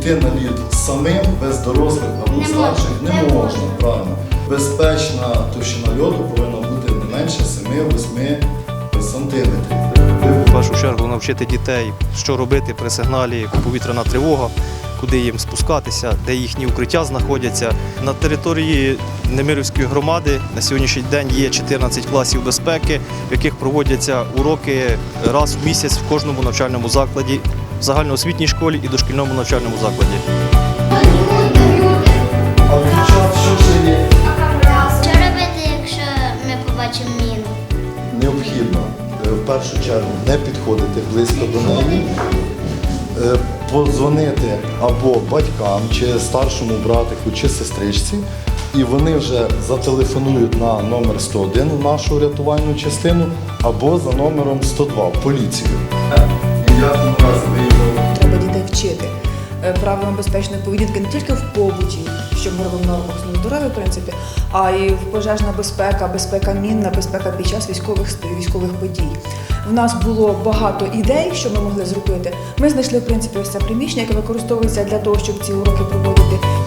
йти на лід самим без дорослих або Не старших не не можна. можна. Правильно. Безпечна товщина льоду повинна бути не менше 7-8 сантиметрів. В першу чергу навчити дітей, що робити при сигналі повітряна тривога, куди їм спускатися, де їхні укриття знаходяться. На території Немирівської громади на сьогоднішній день є 14 класів безпеки, в яких проводяться уроки раз в місяць в кожному навчальному закладі, в загальноосвітній школі і дошкільному навчальному закладі. Що робити, якщо ми побачимо міну? Необхідно е, в першу чергу не підходити близько до неї, е, подзвонити або батькам, чи старшому братику, чи сестричці, і вони вже зателефонують на номер 101 в нашу рятувальну частину або за номером 102 в поліцію. Правилам безпечної поведінки не тільки в побуті, що ми робимо на нормах здоров'я, в принципі, а в пожежна безпека, безпека мінна, безпека під час військових військових подій. В нас було багато ідей, що ми могли зробити. Ми знайшли в принципі це приміщення, яке використовується для того, щоб ці уроки проводити.